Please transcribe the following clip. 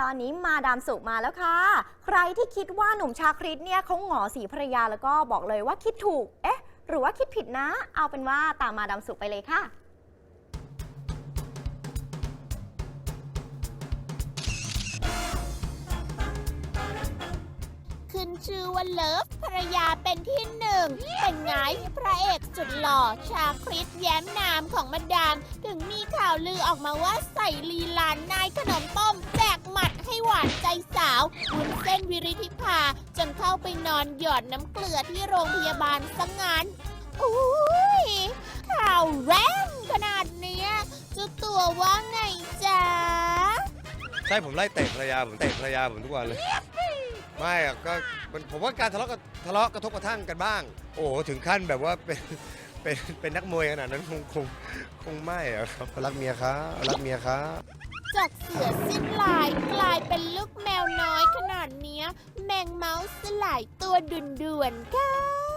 ตอนนี้มาดามสุมาแล้วค่ะ ใครที่คิดว่าหนุ่มชาคริตเนี่ยเขาหงอสีภรรยาแล้วก็บอกเลยว่าคิดถูก เอ๊ะ หรือว่าคิดผิดนะ เอาเป็นว่าตามมาดามสุไปเลยค่ะ ขึ้นชื่อว่าเลิฟภรรยาเป็นที่หนึ่งเป็นไงพระเอกสุดหล่อชาคริสแย้มนามของมาดาม ถึงมีข่าวลือออกมาว่าใส่ลีลานนายขนมต้ม ววุ้นเส้นวิริธิภาจนเข้าไปนอนหยอดน้ำเกลือที่โรงพยาบาลสังงานอุ้ยข่าวแรงขนาดเนี้ยเจ้าตัวว่าไงจ๊ะใช่ผมไล่เตะภรรยาผมเตะภรรยาผมทุกวันเลย ไม่อะก็มันผมว่าการทะเลาะกันทะเลาะกระทบกระทั่งกันบ้าง โอ้โหถึงขั้นแบบว่าเป็นเป็นเป็นนักมวยขนาดนั้นคงคงคงไม่อะครับรักเมียครับรักเมียครับจากเสือสิ้นลายกลายเป็นลูกแมวน้อยขนาดเนี้ย แมงเมาส์สลายตัวดุนๆค่ะ